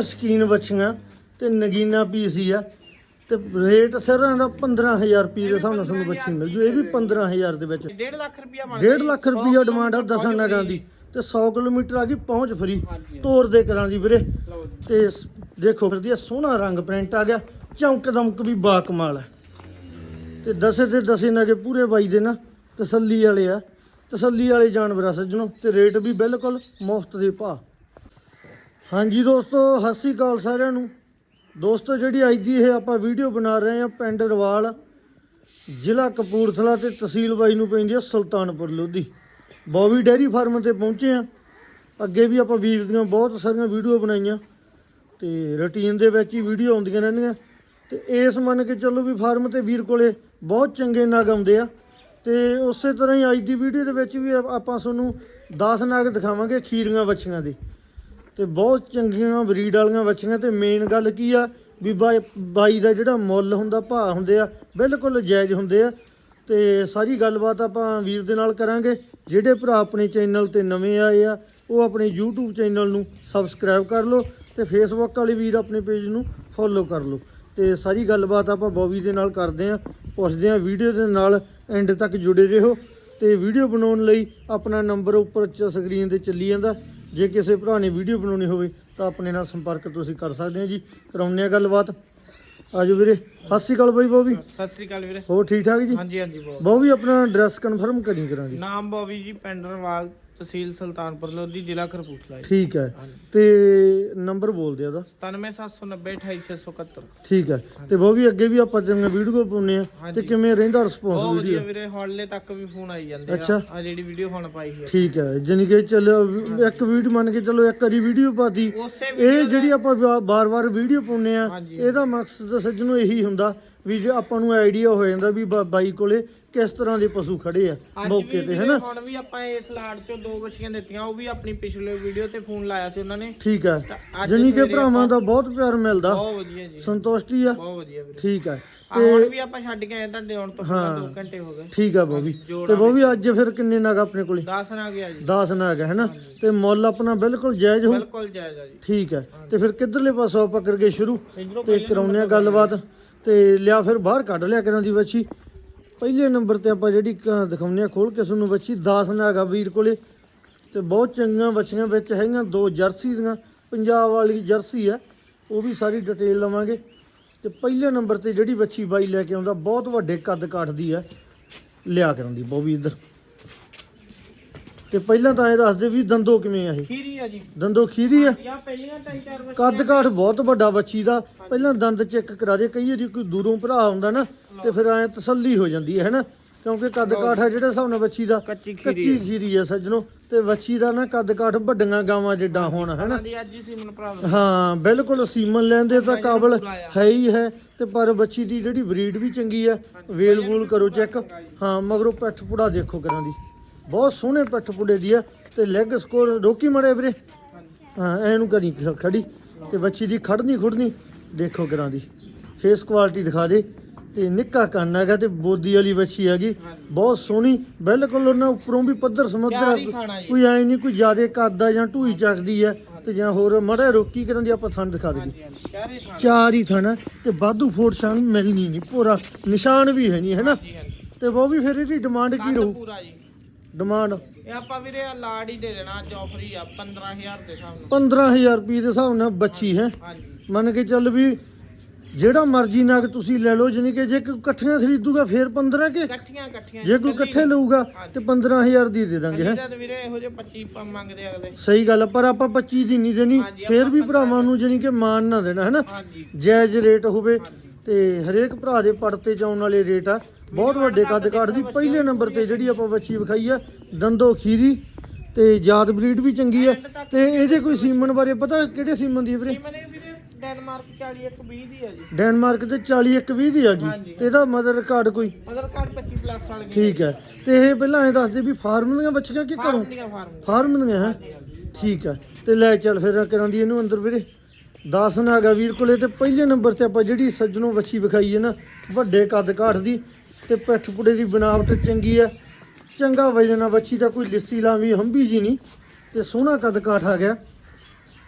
ਸਾਰੀਆਂ ਸਕੀਨ ਬੱਚੀਆਂ ਤੇ ਨਗੀਨਾ ਪੀਸ ਆ ਤੇ ਰੇਟ ਸਿਰਾਂ ਦਾ 15000 ਰੁਪਏ ਦੇ ਹਿਸਾਬ ਨਾਲ ਤੁਹਾਨੂੰ ਬੱਚੀ ਮਿਲ ਜੂ। ਇਹ ਵੀ 15000 ਦੇ ਵਿੱਚ। 1.5 ਲੱਖ ਰੁਪਇਆ ਬਣ 1.5 ਲੱਖ ਰੁਪਈਆ ਡਿਮਾਂਡ ਆ ਦਸਾਂ ਨਗਾਂ ਦੀ। ਤੇ 100 ਕਿਲੋਮੀਟਰ ਆ ਗਈ ਪਹੁੰਚ ਫਰੀ। ਤੋਰ ਦੇ ਕਰਾਂ ਦੀ ਵੀਰੇ। ਜੀ। ਤੇ ਦੇਖੋ ਫਿਰਦੀ ਆ ਸੋਹਣਾ ਰੰਗ ਪ੍ਰਿੰਟ ਆ ਗਿਆ। ਚੌਂਕ ਦਮਕ ਵੀ ਬਾ ਕਮਾਲ ਹੈ ਤੇ ਦਸੇ ਤੇ ਦਸੇ ਨਗੇ ਪੂਰੇ ਬਾਈ ਦੇ ਨਾ ਤਸੱਲੀ ਵਾਲੇ ਆ। ਤਸੱਲੀ ਵਾਲੇ ਜਾਨਵਰ ਆ ਸੱਜਣੋ ਤੇ ਰੇਟ ਵੀ ਬਿਲਕੁਲ ਮੁਫਤ ਦੇ ਭਾ ਹਾਂਜੀ ਦੋਸਤੋ, ਸਤਿ ਸ਼੍ਰੀ ਅਕਾਲ ਸਾਰਿਆਂ ਨੂੰ। ਦੋਸਤੋ, ਜਿਹੜੀ ਅੱਜ ਦੀ ਇਹ ਆਪਾਂ ਵੀਡੀਓ ਬਣਾ ਰਹੇ ਹਾਂ ਪਿੰਡ ਰਵਾਲ, ਜ਼ਿਲ੍ਹਾ ਕਪੂਰਥਲਾ ਤੇ ਤਹਿਸੀਲ ਬਾਈ ਨੂੰ ਪੈਂਦੀ ਆ ਸੁਲਤਾਨਪੁਰ, ਲੋਧੀ। ਬੋਵੀ ਡੈਰੀ ਫਾਰਮ ਤੇ ਪਹੁੰਚੇ ਆ ਅੱਗੇ ਵੀ ਆਪਾਂ ਵੀਰ ਦੀਆਂ ਬਹੁਤ ਸਾਰੀਆਂ ਵੀਡੀਓ ਬਣਾਈਆਂ ਤੇ ਰੁਟੀਨ ਦੇ ਵਿੱਚ ਹੀ ਵੀਡੀਓ ਆਉਂਦੀਆਂ ਰਹਿੰਦੀਆਂ। ਤੇ ਇਸ ਮੰਨ ਕੇ ਚੱਲੋ ਵੀ ਫਾਰਮ ਤੇ ਵੀਰ ਕੋਲੇ ਬਹੁਤ ਚੰਗੇ ਨਗ ਆਉਂਦੇ ਆ। ਤੇ ਉਸੇ ਤਰ੍ਹਾਂ ਹੀ ਅੱਜ ਦੀ ਵੀਡੀਓ ਦੇ ਵਿੱਚ ਵੀ ਆਪਾਂ ਤੁਹਾਨੂੰ 10 ਨਗ ਦਿਖਾਵਾਂਗੇ ਖੀਰੀਆਂ, ਵੱਛੀਆਂ ਦੇ। ਤੇ ਬਹੁਤ ਚੰਗੀਆਂ ਬਰੀਡ ਵਾਲੀਆਂ ਵੱਛੀਆਂ ਤੇ ਮੇਨ ਗੱਲ ਕੀ ਆ ਵੀ ਬਾਈ ਬਾਈ ਦਾ ਜਿਹੜਾ ਮੁੱਲ ਹੁੰਦਾ, ਭਾਅ ਹੁੰਦੇ ਆ, ਬਿਲਕੁਲ ਜਾਇਜ਼ ਹੁੰਦੇ ਆ। ਤੇ ਸਾਰੀ ਗੱਲਬਾਤ ਆਪਾਂ ਵੀਰ ਦੇ ਨਾਲ ਕਰਾਂਗੇ। ਜਿਹੜੇ ਭਰਾ ਆਪਣੇ ਚੈਨਲ ਤੇ ਨਵੇਂ ਆਏ ਆ, ਉਹ ਆਪਣੇ YouTube ਚੈਨਲ ਨੂੰ ਸਬਸਕ੍ਰਾਈਬ ਕਰ ਲਓ ਤੇ Facebook ਵਾਲੇ ਵੀਰ ਆਪਣੇ ਪੇਜ ਨੂੰ ਫੋਲੋ ਕਰ ਲਓ। ਤੇ ਸਾਰੀ ਗੱਲਬਾਤ ਆਪਾਂ ਬੋਬੀ ਦੇ ਨਾਲ ਕਰਦੇ ਆ, ਪੁੱਛਦੇ ਆ ਵੀਡੀਓ ਦੇ ਨਾਲ ਐਂਡ ਤੱਕ ਜੁੜੇ ਰਹੋ ਤੇ ਵੀਡੀਓ ਬਣਾਉਣ ਲਈ ਆਪਣਾ ਨੰਬਰ ਉੱਪਰ ਸਕਰੀਨ ਤੇ ਚੱਲੀ ਜਾਂਦਾ। ਜੇ ਕਿਸੇ ਭਰਾ ਨੇ ਵੀਡੀਓ ਬਣਾਉਣੀ ਹੋਵੇ ਤਾਂ ਆਪਣੇ ਨਾਲ ਸੰਪਰਕ ਤੁਸੀਂ ਕਰ ਸਕਦੇ ਹੋ ਜੀ। ਕਰਾਉਂਦੇ ਆ ਗੱਲਬਾਤ। ਆਜੋ ਵੀਰੇ। ਸਤਿ ਸ਼੍ਰੀ ਅਕਾਲ ਬਾਈ ਬੋਬੀ। ਸਤਿ ਸ੍ਰੀ ਅਕਾਲ ਵੀਰੇ। ਹੋਰ ਠੀਕ ਠਾਕ ਜੀ? ਹਾਂਜੀ ਹਾਂਜੀ ਬਹੁਤ ਬੋਬੀ ਆਪਣਾ ਐਡਰੈਸ ਕਨਫਰਮ ਕਰੀ ਕਰਾਂਗੇ। ਨਾਮ ਬੋਵੀ ਜੀ ਪਿੰਡ ਰਵਾਲ ਤਹਿਸੀਲ ਸੁਲਤਾਨਪੁਰ ਲੋਧੀ ਜ਼ਿਲ੍ਹਾ ਕਰਪੂਰਥਲਾ ਜੀ। ਠੀਕ ਹੈ। ਹਾਂਜੀ। ਤੇ ਨੰਬਰ ਬੋਲ ਦਿਆ ਉਹਦਾ? 97790 28671 ਠੀਕ ਹੈ। ਤੇ ਬੋਬੀ ਅੱਗੇ ਵੀ ਆਪਾਂ ਤੇਰੀਆਂ ਵੀਡੀਓ ਪਾਉਨੇ ਆ ਤੇ ਹਾਂਜੀ। ਕਿਵੇਂ ਰਹਿੰਦਾ ਰਿਸਪੌਂਸ ਵਧੀਆ ਵੀਡੀਓ ਵੀਰੇ ਹਾਲੇ ਤੱਕ ਵੀ ਫੋਨ ਆਈ ਜਾਂਦੇ ਅੱਛਾ। ਆ ਆ ਜਿਹੜੀ ਵੀਡੀਓ ਹੁਣ ਪਾਈ ਹੈ ਠੀਕ ਹੈ। ਜਾਣੀ ਕਿ ਚਲੋ ਇੱਕ ਵੀਡੀਓ ਮੰਨ ਕੇ ਚਲੋ ਇੱਕ ਵਾਰੀ ਵੀਡੀਓ ਪਾਤੀ। ਉਸੇ ਇਹ video ਜਿਹੜੀ ਆਪਾਂ ਬਾਰ-ਬਾਰ ਵੀਡੀਓ ਪਾਉਨੇ ਆ ਹਾਂਜੀ। ਇਹਦਾ ਮਕਸਦ ਸੱਜਣੋ ਇਹੀ ਹੁੰਦਾ ਵੀ ਜੇ ਆਪਾਂ ਨੂੰ ਆਈਡੀਆ ਹੋ ਜਾਂਦਾ ਵੀ ਬਾ- ਬਾਈ ਕੋਲੇ ਕਿਸ ਤਰ੍ਹਾਂ ਦੇ ਪਸ਼ੂ ਖੜੇ ਆ ਮੌਕੇ ਤੇ ਹੈਨਾ? ਹੁਣ ਵੀ ਆਪਾਂ ਇਸ ਲਾੜ ਚੋਂ ਦੋ ਬੱਚੀਆਂ ਦਿੱਤੀਆਂ ਉਹ ਵੀ ਆਪਣੀ ਪਿਛਲੇ ਵੀਡੀਓ ਤੇ ਫੋਨ ਲਾਇਆ ਸੀ ਉਹਨਾਂ ਨੇ। ਠੀਕ ਹੈ ਤਾਂ ਅੱਜ ਜਾਣੀ ਕਿ ਸਵੇਰੇ ਭਰਾਵਾਂ ਦਾ ਬਹੁਤ ਪਿਆਰ ਮਿਲਦਾ। ਬਹੁਤ ਵਧੀਆ ਜੀ। ਸੰਤੁਸ਼ਟੀ ਆ। ਬਹੁਤ ਵਧੀਆ ਵੀਰੇ। ਠੀਕ ਹੈ ਆ ਹੁਣ ਤੇ ਵੀ ਆਪਾਂ ਛੱਡ ਕੇ ਆਏ ਤੁਹਾਡੇ ਆਉਣ ਤੋਂ ਹਾਂ। ਪਹਿਲਾਂ 2 ਘੰਟੇ ਹੋ ਗਏ। ਠੀਕ ਆ ਬੋਬੀ। ਤੇ ਬੋਬੀ ਅੱਜ ਫਿਰ ਕਿੰਨੇ ਨਗ ਆਪਣੇ ਕੋਲੇ? 10 ਨਾ ਗਿਆ ਜੀ। 10 ਨਗ ਹੈ ਹੈਨਾ? ਤੇ ਮੁੱਲ ਆਪਣਾ ਬਿਲਕੁਲ ਜਾਇਜ਼ ਹੋ ਬਿਲਕੁਲ ਜਾਇਜ਼ ਆ ਜੀ। ਠੀਕ ਹੈ ਤੇ ਫਿਰ ਕਿੱਧਰਲੇ ਪਾਸੋਂ ਆਪਾਂ ਕਰਗੇ ਸ਼ੁਰੂ? ਇਧਰੋਂ ਤੇ ਕਰਾਉਂਦੇ ਆ ਗੱਲਬਾਤ। ਤੇ ਲਿਆ ਫਿਰ ਬਾਹਰ ਕੱਢ ਲਿਆ ਕਰਾਂ ਦੀ ਬੱਚੀ ਪਹਿਲੇ ਨੰਬਰ ਤੇ ਆਪਾਂ ਜਿਹੜੀ ਕ- ਦਿਖਾਉਂਦੇ ਆ ਖੋਲ ਕੇ ਤੁਹਾਨੂੰ ਬੱਚੀ 10 ਨਾਗਾ ਵੀਰ ਕੋਲੇ। ਤੇ ਬਹੁਤ ਚੰਗੀਆਂ ਬੱਚੀਆਂ ਵਿੱਚ ਹੈਗੀਆਂ, ਦੋ ਜਰਸੀ ਦੀਆਂ, ਪੰਜਾਬ ਵਾਲੀ ਜਰਸੀ ਹੈ ਉਹ ਵੀ ਸਾਰੀ ਡਿਟੇਲ ਲਵਾਂਗੇ। ਤੇ ਪਹਿਲੇ ਨੰਬਰ ਤੇ ਜਿਹੜੀ ਬੱਚੀ ਬਾਈ ਲੈ ਕੇ ਆਉਂਦਾ, ਬਹੁਤ ਵੱਡੇ ਕੱਦ ਕਾਠ ਦੀ ਆ। ਲਿਆ ਕਰਾਂ ਦੀ ਬੋਬੀ ਇੱਧਰ। ਤੇ ਪਹਿਲਾਂ ਤਾਂ ਇਹ ਦੱਸ ਦੇ ਵੀ ਦੰਦੋ ਕਿਵੇਂ ਆ ਇਹ? ਖੀਰੀ ਆ ਜੀ। ਦੰਦੋ ਖੀਰੀ ਆ? ਜਾਂ ਪਹਿਲੀਆਂ ਤਿੰਨ ਚਾਰ ਬੱਚੀਆਂ ਕੱਦ ਕਾਠ ਬਹੁਤ ਵੱਡਾ ਬੱਚੀ ਦਾ। ਪਹਿਲਾਂ ਦੰਦ ਚੈੱਕ ਕਰਾ ਦੇ ਕਈ ਵਾਰੀ ਕੋਈ ਦੂਰੋਂ ਭਰਾ ਆਉਂਦਾ ਨਾ ਤੇ ਫਿਰ ਐ ਤਸੱਲੀ ਹੋ ਜਾਂਦੀ ਹੈ ਹੈਨਾ? ਕਿਉਂਕਿ ਕੱਦ ਕਾਠ ਹੈ ਜਿਹੜੇ ਹਿਸਾਬ ਨਾਲ ਬੱਚੀ ਦਾ ਕੱਚੀ ਖੀਰੀ ਕੱਚੀ ਖੀਰੀ ਹੈ ਸੱਜਣੋ। ਤੇ ਬੱਚੀ ਦਾ ਨਾ ਕੱਦ ਕਾਠ ਵੱਡੀਆਂ ਗਾਵਾਂ ਜਿੱਡਾ ਹੋਣਾ ਹੈਨਾ? ਅੱਜ ਹੀ ਸੀਮਨ ਭਰਾ ਦਾ ਹਾਂ ਬਿਲਕੁਲ ਸੀਮਨ ਲੈਂਦੇ ਤਾਂ ਕਾਬਲ ਆ। ਹੈ ਹੀ ਹੈ ਤੇ ਪਰ ਬੱਚੀ ਦੀ ਜਿਹੜੀ ਬਰੀਡ ਵੀ ਚੰਗੀ ਹੈ ਵੇਲ ਵੂਲ ਕਰੋ ਚੈੱਕ। ਹਾਂ ਮਗਰੋਂ ਪਿੱਠ ਪੁੜਾ ਦੇਖੋ ਕਰਾਂ ਦੀ। ਬਹੁਤ ਸੋਹਣੇ ਪਿੱਠ ਪੁੜੇ ਦੀ ਆ ਤੇ ਲੈਗ ਸਕੋਰ ਰੋਕੀ ਮੜੇ ਵੀਰੇ। ਹਾਂ ਐਨੂੰ ਕਰੀ ਖੜੀ ਤੇ ਬੱਚੀ ਦੀ ਖੜਨੀ ਖੁੜਨੀ ਦੇਖੋ ਕਰਾਂ ਦੀ। ਫੇਸ ਕੁਆਲਿਟੀ ਦਿਖਾ ਦੇ ਤੇ ਨਿੱਕਾ ਕੰਨ ਹੈਗਾ ਤੇ ਬੋਦੀ ਵਾਲੀ ਬੱਚੀ ਹੈਗੀ। ਬਹੁਤ ਸੋਹਣੀ ਬਿਲਕੁਲ ਉਹਨਾਂ ਉੱਪਰੋਂ ਵੀ ਪੱਧਰ ਜੀ। ਕੋਈ ਐ ਨਹੀਂ ਕੋਈ ਜ਼ਿਆਦੇ ਕੱਦ ਜਾਂ ਢੂਈ ਚੱਕਦੀ ਹੈ ਤੇ ਜਾਂ ਹੋਰ ਮੜਾ ਰੋਕੀ ਕਰਨ ਦੀ ਆਪਾਂ ਥਣ ਦਿਖਾ ਹਾਂਜੀ ਚਾਰੇ ਹੀ ਥਣ ਤੇ ਵਾਧੂ ਫੋਟ ਸ਼ਾਨ ਮਿਲਣੀ ਨਹੀਂ ਪੂਰਾ ਨਿਸ਼ਾਨ ਵੀ ਹੈ ਨਹੀਂ ਹੈ ਨਾ? ਤੇ ਉਹ ਵੀ ਫਿਰ ਇਹਦੀ ਡਿਮਾਂਡ ਕੀ ਰਹੂ? ਡਿਮਾਂਡ ਇਹ ਆਪਾਂ ਵੀਰੇ ਆਹ ਲਾੜ ਹੀ ਦੇ ਦੇਣਾ ਜੌਫਰੀ ਆ 15000 ਦੇ ਹਿਸਾਬ ਨਾਲ। 15000 ਰੁਪਏ ਦੇ ਹਿਸਾਬ ਨਾਲ ਬੱਚੀ ਹੈ। ਹਾਂਜੀ। ਮੰਨ ਕੇ ਚੱਲ ਵੀ ਜਿਹੜਾ ਮਰਜ਼ੀ ਨਗ ਤੁਸੀਂ ਲੈ ਲਓ ਜਾਣੀ ਕਿ ਜੇ ਕੋਈ ਇਕੱਠੀਆਂ ਖਰੀਦੂਗਾ ਫਿਰ 15 ਕੇ? ਇਕੱਠੀਆਂ ਇਕੱਠੀਆਂ ਜੇ ਕੋਈ ਇਕੱਠੇ ਲਊਗਾ ਤੇ 15000 ਦੀ ਦੇ ਦਾਂਗੇ ਹੈ। ਜਦ ਵੀਰੇ ਇਹੋ ਜਿਹੇ 25 ਪ- ਮੰਗਦੇ ਅਗਲੇ। ਸਹੀ ਗੱਲ ਆ, ਪਰ ਆਪਾਂ 25 ਦੀ ਨਹੀਂ ਦੇਣੀ ਹਾਂਜੀ, ਫਿਰ ਆਪਾਂ ਵੀ ਭਰਾਵਾਂ ਨੂੰ ਜਾਣੀ ਕਿ ਮਾਨ ਨਾ ਦੇਣਾ ਹੈ ਨਾ? ਹਾਂਜੀ। ਜਾਇਜ਼ ਰੇਟ ਹੋਵੇ ਤੇ ਹਰੇਕ ਭਰਾ ਦੇ ਪੜਤੇ ਚ ਆਉਣ ਵਾਲੇ ਰੇਟ ਆ। ਬਹੁਤ ਵੱਡੇ ਕੱਦ ਕਾਠ ਦੀ ਪਹਿਲੇ ਨੰਬਰ ਤੇ ਜਿਹੜੀ ਆਪਾਂ ਬੱਚੀ ਵਿਖਾਈ ਆ ਦੰਦੋ ਖੀਰੀ ਤੇ ਜਾਤ ਬਰੀਡ ਵੀ ਚੰਗੀ ਆ। ਤੇ ਇਹਦੇ ਕੋਈ ਸੀਮਨ ਬਾਰੇ ਪਤਾ ਕਿਹੜੇ ਸੀਮਨ ਦੀ ਆ ਵੀਰੇ? ਸੀਮਨ ਇਹ ਵੀਰੇ ਡੈਨਮਾਰਕ 4120 ਦੀ ਆ ਜੀ। ਡੈਨਮਾਰਕ ਤੇ 40 ਇੱਕ 20 ਦੀ ਹੈਗੀ ਹਾਂਜੀ। ਤੇ ਇਹਦਾ ਮਦਰ ਰਿਕਾਰਡ ਕੋਈ? ਮਦਰ ਕਾਰਡ 25 ਪਲੱਸ ਵਾਲੀ ਠੀਕ ਹੈ ਤੇ ਇਹ ਪਹਿਲਾਂ ਐ ਦੱਸਦੇ ਵੀ ਫਾਰਮ ਦੀਆਂ ਬੱਚੀਆਂ ਕਿ ਘਰੋਂ? ਫਾਰਮ ਦੀਆਂ ਹੈ? ਠੀਕ ਹੈ ਤੇ ਲੈ ਚੱਲ ਫਿਰ ਕਰਾਂਦੀ ਇਹਨੂੰ ਅੰਦਰ ਵੀਰੇ। 10 ਨਾਗਾ ਵੀਰ ਕੋਲੇ ਤੇ ਪਹਿਲੇ ਨੰਬਰ ਤੇ ਆਪਾਂ ਜਿਹੜੀ ਸੱਜਣੋਂ ਵੱਛੀ ਵਿਖਾਈ ਹੈ ਨਾ, ਵੱਡੇ ਕੱਦ ਕਾਠ ਦੀ ਤੇ ਪਿੱਠ ਪੁੜੇ ਦੀ ਬਣਾਵਟ ਚੰਗੀ ਹੈ। ਚੰਗਾ ਵਜਨ ਆ ਵੱਛੀ ਦਾ, ਕੋਈ ਲਿੱਸੀ ਲਾਵੀ ਹੰਬੀ ਜੀ ਨਹੀਂ ਤੇ ਸੋਹਣਾ ਕੱਦ ਕਾਠ ਆ ਗਿਆ।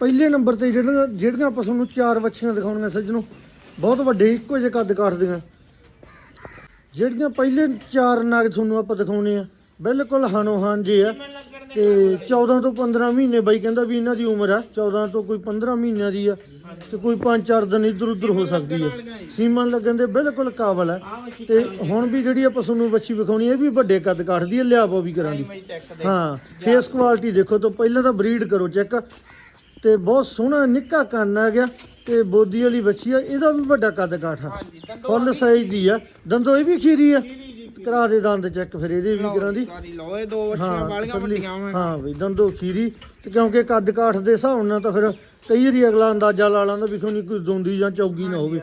ਪਹਿਲੇ ਨੰਬਰ ਤੇ ਜਿਹੜੀਆਂ ਜਿਹੜੀਆਂ ਆਪਾਂ ਤੁਹਾਨੂੰ ਚਾਰ ਵੱਛੀਆਂ ਦਿਖਾਉਣੀਆਂ ਸੱਜਣੋ, ਬਹੁਤ ਵੱਡੇ, ਇੱਕੋ ਜਿਹੇ ਕੱਦ ਕਾਠ ਕਾਟਦੀਆਂ ਜਿਹੜੀਆਂ ਪਹਿਲੇ ਚਾਰ ਨਾਗ ਤੁਹਾਨੂੰ ਆਪਾਂ ਦਿਖਾਉਣੇ ਆ। ਬਿਲਕੁਲ ਹਾਨੋ ਹਾਨ ਜੇ ਆ ਤੇ 14 ਤੋਂ 15 ਮਹੀਨੇ ਬਾਈ ਕਹਿੰਦਾ ਵੀ ਇਹਨਾਂ ਦੀ ਉਮਰ ਆ 14 ਤੋਂ ਕੋਈ 15 ਮਹੀਨਿਆਂ ਦੀ ਆ ਤੇ ਕੋਈ 5-4 ਦਿਨ ਇੱਧਰ ਉੱਧਰ ਹੋ ਸਕਦੀ ਹੈ ਸੀਮਨ ਲੱਗਣ ਦੇ ਬਿਲਕੁਲ ਕਾਬਲ ਹੈ ਆ। ਤੇ ਹੁਣ ਵੀ ਜਿਹੜੀ ਆਪਾਂ ਤੁਹਾਨੂੰ ਵੱਛੀ ਵਿਖਾਉਣੀ ਇਹ ਵੀ ਵੱਡੇ ਕੱਦ ਕਾਟਦੀ ਹੈ ਲਿਆਪੋ ਵੀ ਕਰਾਂਗੀ। ਹਾਂ ਫੇਸ ਕੁਆਲਿਟੀ ਦੇਖੋ ਤਾਂ ਪਹਿਲਾਂ ਤਾਂ ਬਰੀਡ ਕਰੋ ਚੈੱਕ ਤੇ ਬਹੁਤ ਸੋਹਣਾ ਨਿੱਕਾ ਕੰਨ ਆ ਗਿਆ ਤੇ ਬੋਦੀ ਵਾਲੀ ਵੱਛੀ ਆ ਇਹਦਾ ਵੀ ਵੱਡਾ ਕੱਦ ਕਾਠ ਆ। ਫੁੱਲ ਸਾਈਜ਼ ਦੀ ਆ। ਦੰਦੋ ਇਹ ਵੀ ਖੀਰੀ ਆ। ਕਰਾ ਦੇ ਦੰਦ ਚੈੱਕ ਫਿਰ ਇਹਦੇ ਵੀ ਕਰਾਂ ਦੀ ਸਾਰੀ ਲਓ ਇਹ ਦੋ ਵਸ਼ੀਆਂ ਹਾਂ ਵਾਲੀਆਂ ਤਸੱਲੀ- ਵੱਡੀਆਂ ਹੋਣ ਹਾਂ ਬਈ ਦੰਦੋ ਖੀਰੀ ਤੇ ਕਿਉਂਕਿ ਕੱਦ ਕਾਠ ਦੇ ਹਿਸਾਬ ਨਾਲ ਤਾਂ ਫਿਰ ਕਈ ਵਾਰੀ ਅਗਲਾ ਅੰਦਾਜ਼ਾ ਲਾ ਲੈਂਦਾ ਵੀ ਕੋਈ ਕੋਈ ਦੋਂਦੀ ਜਾਂ ਚੌਗੀ ਨਾ ਹੋਵੇ।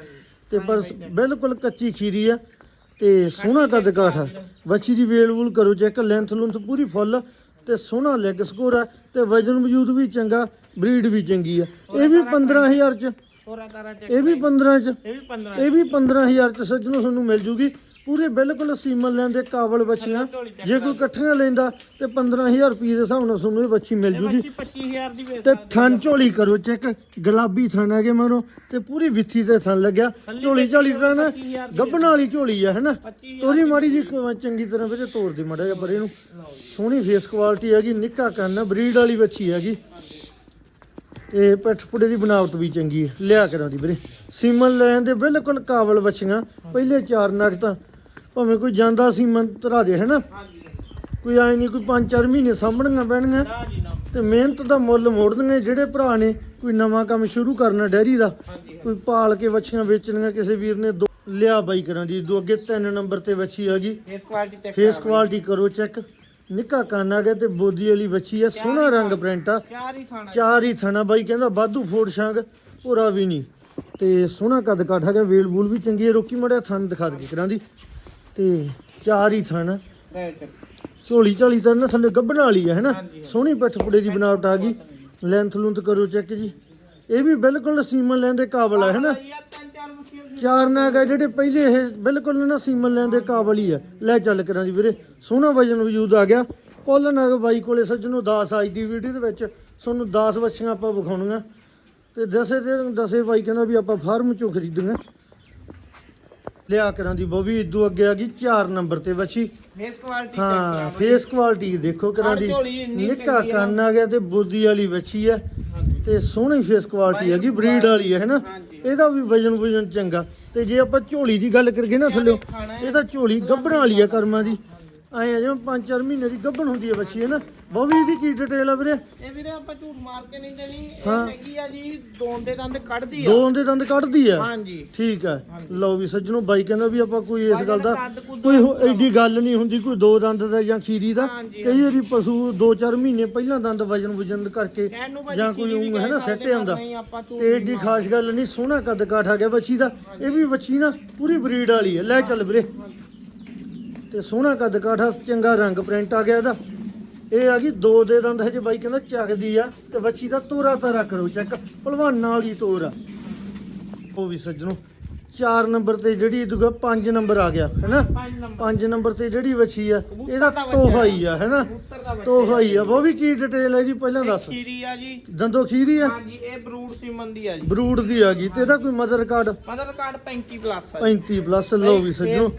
ਤੇ ਪਰ ਬਿਲਕੁਲ ਕੱਚੀ ਖੀਰੀ ਆ ਤੇ ਸੋਹਣਾ ਕੱਦ ਕਾਠ ਆ। ਵੱਛੀ ਦੀ ਵੇਲ ਵੂਲ ਕਰੋ ਚੈੱਕ ਲੈਂਥ ਲੁੰਥ ਪੂਰੀ ਫੁੱਲ ਤੇ ਸੋਹਣਾ ਲੈਗ ਸਕੋਰ ਆ ਤੇ ਵਜਨ ਵਜੂਦ ਵੀ ਚੰਗਾ ਬਰੀਡ ਵੀ ਚੰਗੀ ਆ। ਇਹ ਵੀ 15000 ਚ। ਇਹ ਵੀ 15 ਚ। ਇਹ ਵੀ 15 ਇਹ ਵੀ 15000 ਚ ਸੱਜਣੋ ਤੁਹਾਨੂੰ ਮਿਲ ਜੂਗੀ। ਪੂਰੇ ਬਿਲਕੁਲ ਸੀਮਨ ਲੈਣ ਦੇ ਕਾਬਲ ਬੱਚੀਆਂ। ਜੇ ਕੋਈ ਇਕੱਠੀਆਂ ਲੈਂਦਾ ਤੇ 15000 ਰੁਪਏ ਦੇ ਹਿਸਾਬ ਨਾਲ ਤੁਹਾਨੂੰ ਇਹ ਬੱਚੀ ਮਿਲ ਜੂਗੀ। ਵਸ਼ੀ 25000 ਦੀ ਵੇਚ ਤੇ ਥਣ ਝੋਲੀ ਕਰੋ ਚੈੱਕ। ਗੁਲਾਬੀ ਥਣ ਹੈਗੇ ਮਾਰੋ ਤੇ ਪੂਰੀ ਵਿੱਥੀ ਤੇ ਥਣ ਲੱਗਿਆ। ਝੋਲੀ ਝਾਲੀ ਤਰ੍ਹਾਂ ਨਾ ਗੱਬਣ ਵਾਲੀ ਝੋਲੀ ਆ ਹੈਨਾ 25000 ਤੋਰੀ ਮਾੜੀ ਜੀ ਚੰਗੀ ਤਰ੍ਹਾਂ ਵੀਰੇ ਤੋੜ ਦੇ ਮੜਾ ਜਿਹਾ ਪਰੇ ਨੂੰ। ਸੋਹਣੀ ਫੇਸ ਕੁਆਲਿਟੀ ਹੈਗੀ ਨਿੱਕਾ ਕੰਨ ਬਰੀਡ ਵਾਲੀ ਬੱਚੀ ਹੈਗੀ। ਤੇ ਪਿੱਠ ਪੁੜੇ ਦੀ ਬਣਾਵਟ ਵੀ ਚੰਗੀ ਹੈ। ਲਿਆ ਕਰਾਂ ਦੀ ਵੀਰੇ। ਸੀਮਨ ਲੈਣ ਦੇ ਬਿਲਕੁਲ ਕਾਬਲ ਬੱਚੀਆਂ। ਪਹਿਲੇ ਚਾਰ ਨਗ ਤਾਂ ਭਾਵੇਂ ਕੋਈ ਜਾਂਦਾ ਸੀਮਨ ਧਰਾ ਦੇ ਹੈਨਾ ਹਾਂਜੀ। ਕੋਈ ਐ ਨਹੀਂ ਕੋਈ 5-4 ਮਹੀਨੇ ਸਾਂਭਣੀਆਂ ਪੈਣਗੀਆਂ। ਨਾ ਜੀ ਨਾ। ਤੇ ਮਿਹਨਤ ਦਾ ਮੁੱਲ ਮੋੜਨਗੇ ਜਿਹੜੇ ਭਰਾ ਨੇ ਕੋਈ ਨਵਾਂ ਕੰਮ ਸ਼ੁਰੂ ਕਰਨਾ ਡੈਰੀ ਦਾ। ਹਾਂਜੀ ਕੋਈ ਪਾਲ ਕੇ ਵੱਛੀਆਂ ਵੇਚਣੀਆਂ ਕਿਸੇ ਵੀਰ ਨੇ ਦੋ ਲਿਆ ਬਾਈ ਕਰਾਂ ਦੀ ਦੋ ਅੱਗੇ ਤਿੰਨ ਨੰਬਰ ਤੇ ਵੱਛੀ ਹੈਗੀ face quality check face quality ਕਰੋ ਚੈੱਕ ਨਿੱਕਾ ਕੰਨ ਆ ਗਿਆ ਤੇ ਬੋਦੀ ਵਾਲੀ ਵੱਛੀ ਆ ਸੋਹਣਾ ਰੰਗ ਪ੍ਰਿੰਟ ਆ। ਚਾਰ ਹੀ ਥਾਣਾ ਚਾਰ ਹੀ ਥਣਾ ਬਾਈ ਕਹਿੰਦਾ ਵਾਧੂ ਫੋੜ ਛਾਂਗ ਪੂਰਾ ਵੀ ਨਹੀਂ। ਤੇ ਸੋਹਣਾ ਕੱਦ ਕਾਠ ਹੈਗਾ ਵੇਲ ਬੂਲ ਵੀ ਚੰਗੀ ਹੈ ਰੋਕੀ ਮੜਿਆ ਥਣ ਦਿਖਾ ਦੇ ਕਰਾਂ ਦੀ। ਤੇ ਚਾਰ ਹੀ ਥਣ। ਝੋਲੀ ਝਾਲੀ ਤਾਂ ਨਾ ਥੱਲੇ ਗੱਭਣ ਵਾਲੀ ਹੈ ਹੈਨਾ? ਹਾਂਜੀ, ਹਾਂਜੀ। ਸੋਹਣੀ ਪਿੱਠ ਪੁੜੇ ਦੀ ਬਣਾਵਟ ਆ ਗਈ। ਲੈਂਥ ਲੂੰਥ ਕਰੋ ਚੈੱਕ ਜੀ। ਇਹ ਵੀ ਬਿਲਕੁਲ ਸੀਮਨ ਲੈਣ ਦੇ ਕਾਬਲ ਹੈ ਹੈਨਾ? ਤਿੰਨ ਚਾਰ ਵਸ਼ੀਆਂ ਸੀ। ਚਾਰ ਨਾਗ ਆ ਜਿਹੜੇ ਪਹਿਲੇ ਇਹ ਬਿਲਕੁਲ ਨਾ ਸੀਮਨ ਲੈਣ ਦੇ ਕਾਬਲ ਹੀ ਆ। ਲੈ ਚੱਲ ਕਰਾਂ ਜੀ ਵੀਰੇ। ਸੋਹਣਾ ਵਜਨ ਵਜੂਦ ਆ ਗਿਆ। ਕੁੱਲ ਨਾਗ ਬਾਈ ਕੋਲੇ ਸੱਜਣੋ 10 ਅੱਜ ਦੀ ਵੀਡੀਓ ਦੇ ਵਿੱਚ। ਤੁਹਾਨੂੰ 10 ਵੱਛੀਆਂ ਆਪਾਂ ਵਿਖਾਉਣੀਆਂ। ਤੇ ਦਸੇ ਦੇ ਦਸੇ ਬਾਈ ਕਹਿੰਦਾ ਵੀ ਆਪਾਂ ਫਾਰਮ ਚੋਂ ਖਰੀਦਣੀਆਂ ਲਿਆ ਕਰਾਂ ਦੀ ਬੋਵੀ ਇਦੋਂ ਅੱਗੇ ਆ ਗਈ 4 ਨੰਬਰ ਤੇ ਵੱਛੀ। ਫੇਸ ਕੁਆਲਿਟੀ ਹਾਂ ਫੇਸ ਕੁਆਲਿਟੀ ਦੇਖੋ ਕਰਾਂ ਦੀ ਨਿੱਕਾ। ਕੰਨ ਆ ਗਿਆ ਤੇ ਬੁੱਧੀ ਵਾਲੀ ਆ। ਹਾਂਜੀ। ਤੇ ਸੋਹਣੀ ਫੇਸ ਕੁਆਲਿਟੀ ਹੈਗੀ ਬਰੀਡ ਵਾਲੀ ਹੈ ਹੈਨਾ? ਇਹਦਾ ਵੀ ਵਜਨ ਵਜਨ ਚੰਗਾ। ਤੇ ਜੇ ਆਪਾਂ ਝੋਲੀ ਦੀ ਗੱਲ ਕਰੀਏ ਨਾ ਥੱਲੇ ਖਾਣਾ ਹੈ। ਇਹ ਤਾਂ ਝੋਲੀ ਗੱਭਣ ਵਾਲੀ ਆ ਕਰਮਾਂ ਦੀ। ਐ ਜਿਵੇਂ 5-4 ਮਹੀਨੇ ਦੀ ਗੱਭਣ ਹੁੰਦੀ ਹੈ ਬੱਚੀ ਹੈ ਨਾ? ਬੋਵੀ ਦੀ ਕੀ ਡਿਟੇਲ ਆ ਵੀਰੇ? ਇਹ ਵੀਰੇ ਆਪਾਂ ਝੂਠ ਮਾਰ ਕੇ ਨਹੀਂ ਦੇਣੀ ਇਹ ਹਾਂ। ਹੈਗੀ ਆ ਜੀ ਦੋਨ ਦੇ ਦੰਦ ਕੱਢਦੀ ਆ। ਦੋ ਦੇ ਦੰਦ ਕੱਢਦੀ ਆ? ਹਾਂਜੀ। ਠੀਕ ਹੈ। ਲਓ ਵੀ ਸੱਜਣੋ ਬਾਈ ਕਹਿੰਦਾ ਵੀ ਆਪਾਂ ਕੋਈ ਇਸ ਗੱਲ ਦਾ ਕੱਦ ਕੁੱਦ ਕੋਈ ਹੋ- ਐਡੀ ਗੱਲ ਨਹੀਂ ਹੁੰਦੀ ਕੋਈ ਦੋ ਦੰਦ ਦਾ ਜਾਂ ਖੀਰੀ ਦਾ। ਹਾਂਜੀ, ਕਈ ਵਾਰੀ ਪਸ਼ੂ 2-4 ਮਹੀਨੇ ਪਹਿਲਾਂ ਦੰਦ ਵਜਨ ਵਜਨ ਕਰਕੇ ਕਹਿਣ ਨੂੰ ਭਾਜੀ ਜਾਂ ਕੋਈ ਖੀਰੀ ਵੀ ਊਂ ਹੈ ਨਾ ਕਹਿ ਸੱਟੇ ਹੁੰਦਾ ਨਹੀਂ ਆਪਾਂ ਝੂਠ ਤੇ ਏਡੀ ਖਾਸ ਗੱਲ ਨਹੀਂ ਸੋਹਣਾ ਕੱਦ ਕਾਠ ਆ ਗਿਆ ਬੱਚੀ ਦਾ। ਇਹ ਵੀ ਬੱਚੀ ਨਾ ਪੂਰੀ ਬਰੀਡ ਵਾਲੀ ਹੈ ਲੈ ਚੱਲ ਵੀਰੇ। ਤੇ ਸੋਹਣਾ ਕੱਦ ਕਾਠਾ, ਚੰਗਾ ਰੰਗ ਪ੍ਰਿੰਟ ਆ ਗਿਆ ਇਹਦਾ। ਇਹ ਆ ਗਈ ਦੋ ਦੇ ਦੰਦ, ਹਜੇ ਬਾਈ ਕਹਿੰਦਾ ਚੱਕਦੀ ਆ, ਤੇ ਬੱਚੀ ਦਾ ਤੋਰਾ ਤਾਰਾ ਕਰੋ, ਚੈੱਕ। ਭਲਵਾਨਾਂ ਵਾਲੀ ਤੋਰ ਆ। ਉਹ ਵੀ ਸੱਜਣੋ 4 ਨੰਬਰ ਤੇ ਜਿਹੜੀ ਦੂਗਾ 5 ਨੰਬਰ ਆ ਗਿਆ ਹੈਨਾ ਪੰਜ ਨੰਬਰ। 5 ਨੰਬਰ ਤੇ ਜਿਹੜੀ ਬੱਚੀ ਆ ਇਹਦਾ ਤੋਹਫਾ ਹੀ ਆ ਹੈਨਾ ਤੋਹਫਾ ਹੀ ਆ। ਉਹ ਵੀ ਕੀ ਡਿਟੇਲ ਹੈ ਜੀ ਪਹਿਲਾਂ ਦੱਸ। ਖੀਰੀ ਆ ਜੀ। ਦੰਦੋ ਖੀਰੀ ਆ? ਹਾਂਜੀ ਇਹ ਬਰੂਡ ਸਿਮਨ ਦੀ ਆ ਜੀ। ਬਰੂਡ ਦੀ ਆ ਗਈ। ਤੇ ਇਹਦਾ ਕੋਈ mother card mother card 35 plus ਆ 35 ਪਲੱਸ ਲਓ ਵੀ ਸੱਜਣੋ।